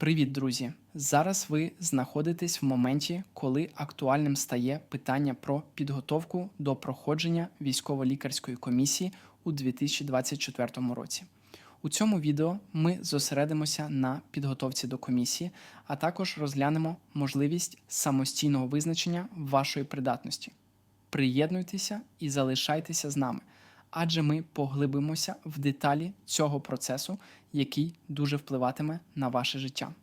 Привіт, друзі! Зараз ви знаходитесь в моменті, коли актуальним стає питання про підготовку до проходження військово-лікарської комісії у 2024 році. У цьому відео ми зосередимося на підготовці до комісії, а також розглянемо можливість самостійного визначення вашої придатності. Приєднуйтеся і залишайтеся з нами, адже ми поглибимося в деталі цього процесу, який дуже впливатиме на ваше життя.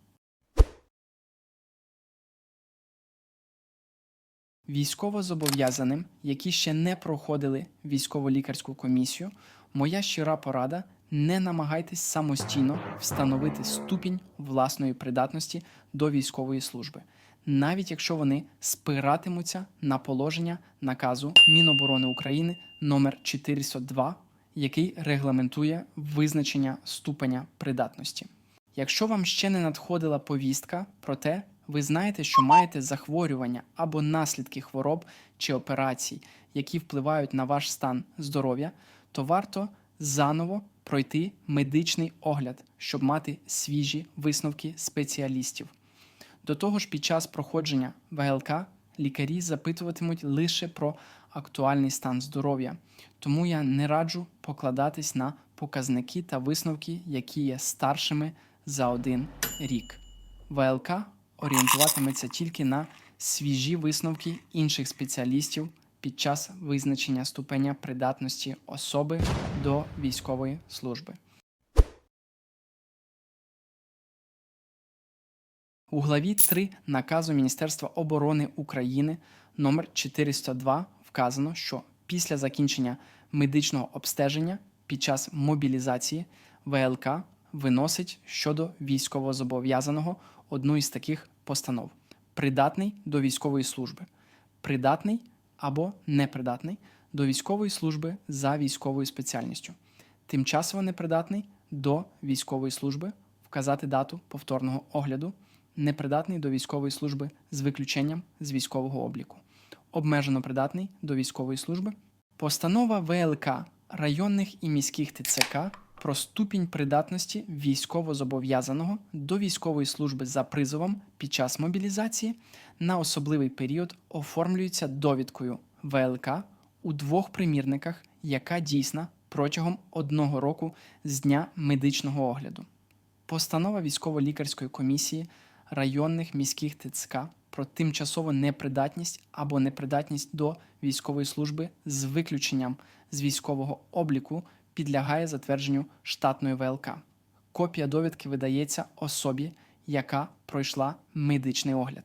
Військовозобов'язаним, які ще не проходили військово-лікарську комісію, моя щира порада не намагайтесь самостійно встановити ступінь власної придатності до військової служби, навіть якщо вони спиратимуться на положення наказу Міноборони України номер 402, який регламентує визначення ступеня придатності. Якщо вам ще не надходила повістка про те, ви знаєте, що маєте захворювання або наслідки хвороб чи операцій, які впливають на ваш стан здоров'я, то варто заново пройти медичний огляд, щоб мати свіжі висновки спеціалістів. До того ж, під час проходження ВЛК лікарі запитуватимуть лише про актуальний стан здоров'я, тому я не раджу покладатись на показники та висновки, які є старшими за один рік. ВЛК орієнтуватиметься тільки на свіжі висновки інших спеціалістів під час визначення ступеня придатності особи до військової служби. У главі 3 наказу Міністерства оборони України номер 402 вказано, що після закінчення медичного обстеження під час мобілізації ВЛК виносить щодо військовозобов'язаного одну із таких постанов: придатний до військової служби, придатний або непридатний до військової служби за військовою спеціальністю, тимчасово непридатний до військової служби, вказати дату повторного огляду, непридатний до військової служби з виключенням з військового обліку, обмежено придатний до військової служби, постанова ВЛК районних і міських ТЦК про ступінь придатності військовозобов'язаного до військової служби за призовом під час мобілізації на особливий період оформлюється довідкою ВЛК у двох примірниках, яка дійсна протягом одного року з дня медичного огляду. Постанова військово-лікарської комісії районних міських ТЦК про тимчасову непридатність або непридатність до військової служби з виключенням з військового обліку підлягає затвердженню штатної ВЛК. Копія довідки видається особі, яка пройшла медичний огляд.